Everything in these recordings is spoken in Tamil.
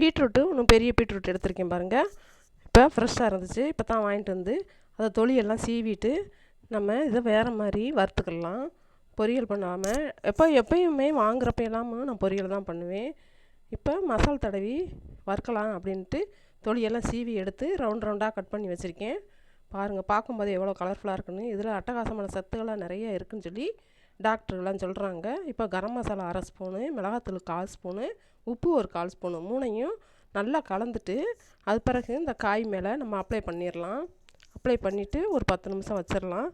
பீட்ரூட்டு இன்னும் பெரிய பீட்ரூட் எடுத்திருக்கேன் பாருங்கள் இப்போ ஃப்ரெஷ்ஷாக இருந்துச்சு. இப்போ தான் வாங்கிட்டு வந்து அதை தொழியெல்லாம் சீவிட்டு நம்ம இதை வேறு மாதிரி வறுத்துக்கலாம். பொரியல் பண்ணாமல் எப்போ எப்பயுமே வாங்குறப்ப எல்லாமும் நான் பொரியல் தான் பண்ணுவேன். இப்போ மசால் தடவி வறுக்கலாம் அப்படின்ட்டு தொழியெல்லாம் சீவி எடுத்து ரவுண்ட் ரவுண்டாக கட் பண்ணி வச்சுருக்கேன். பாருங்கள் பார்க்கும்போது எவ்வளோ கலர்ஃபுல்லாக இருக்குன்னு. இதில் அட்டகாசமான சத்துக்கள்லாம் நிறைய இருக்குன்னு சொல்லி டாக்டர்லாம் சொல்கிறாங்க இப்போ கரம் மசாலா அரை ஸ்பூனு மிளகாத்தூள் கால் ஸ்பூனு உப்பு ஒரு கால் ஸ்பூனு மூணையும் நல்லா கலந்துட்டு அது பிறகு இந்த காய் மேலே நம்ம அப்ளை பண்ணிடலாம் அப்ளை பண்ணிவிட்டு ஒரு பத்து நிமிஷம் வச்சிடலாம்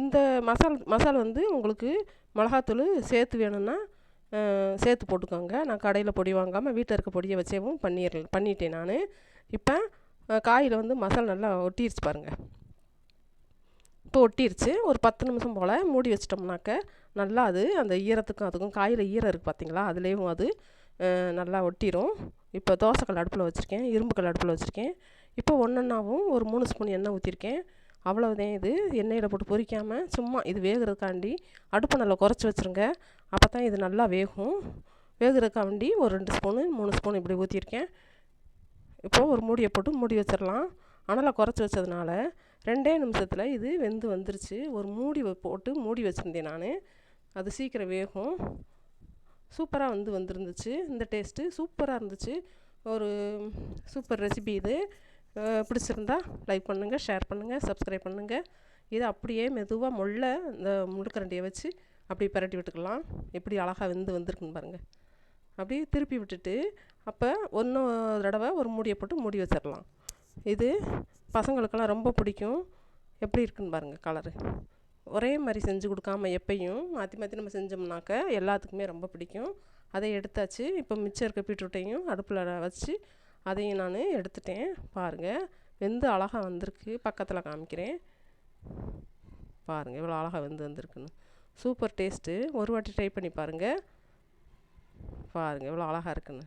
இந்த மசால் மசால் வந்து உங்களுக்கு மிளகாத்தூள் சேர்த்து வேணும்னா சேர்த்து போட்டுக்கோங்க. நான் கடையில் பொடி வாங்காமல் வீட்டில் இருக்க பொடியை வச்சேவும் பண்ணிடுறேன் பண்ணிட்டேன் நான். இப்போ காயில் வந்து மசால் நல்லா ஒட்டிடுச்சு பாருங்கள் இப்போ ஒட்டிருச்சு. ஒரு பத்து நிமிஷம் போல் மூடி வச்சிட்டோம்னாக்க நல்லா அது அந்த ஈரத்துக்கும் அதுக்கும் காயில் ஈரம் இருக்குது பார்த்தீங்களா அதுலேயும் அது நல்லா ஒட்டிரும். இப்போ தோசைக்கல் அடுப்பில் வச்சுருக்கேன் இரும்புக்கல் அடுப்பில் வச்சுருக்கேன். இப்போ ஒன்றொன்னாவும் ஒரு மூணு ஸ்பூன் எண்ணெய் ஊற்றிருக்கேன் அவ்வளவுதான் இது. எண்ணெயில் போட்டு பொரிக்காமல் சும்மா இது வேகிறதுக்காண்டி அடுப்பை நல்லா குறைச்சி வச்சுருங்க. அப்போ தான் இது நல்லா வேகும். வேகிறதுக்காண்டி ஒரு ரெண்டு ஸ்பூனு மூணு ஸ்பூன் இப்படி ஊற்றிருக்கேன் இப்போது ஒரு மூடியை போட்டு மூடி வச்சிடலாம் அனலை குறைச்சி வச்சதுனால ரெண்டே நிமிஷத்தில் இது வெந்து வந்துருச்சு. ஒரு மூடி போட்டு மூடி வச்சுருந்தேன் நான். அது சீக்கிரம் வேகும். சூப்பராக வந்து வந்துருந்துச்சு. இந்த டேஸ்ட்டு சூப்பராக இருந்துச்சு. ஒரு சூப்பர் ரெசிபி இது. பிடிச்சிருந்தா லைக் பண்ணுங்கள் ஷேர் பண்ணுங்கள் சப்ஸ்கிரைப் பண்ணுங்கள் இதை அப்படியே மெதுவாக முள்ள இந்த முழுக்கரண்டியை வச்சு அப்படி பரட்டி விட்டுக்கலாம். எப்படி அழகாக வெந்து வந்திருக்குன்னு பாருங்கள் அப்படியே திருப்பி விட்டுட்டு அப்போ ஒன்று தடவை ஒரு மூடியை போட்டு மூடி வச்சிடலாம் இது பசங்களுக்கெல்லாம் ரொம்ப பிடிக்கும். எப்படி இருக்குன்னு பாருங்கள் கலரு ஒரே மாதிரி செஞ்சு கொடுக்காம எப்பையும் மாற்றி மாற்றி நம்ம செஞ்சோம்னாக்க எல்லாத்துக்குமே ரொம்ப பிடிக்கும். அதை எடுத்தாச்சு. இப்போ மிச்சம் இருக்க பீட்ரூட்டையும் அடுப்பில் வச்சு அதையும் நான் எடுத்துட்டேன். பாருங்கள் வெந்து அழகாக வந்திருக்கு. பக்கத்தில் காமிக்கிறேன். பாருங்கள் இவ்வளோ அழகாக வெந்து வந்திருக்குன்னு. Super taste. ஒரு வாட்டி ட்ரை பண்ணி பாருங்கள் பாருங்கள் இவ்வளோ அழகாக இருக்குன்னு.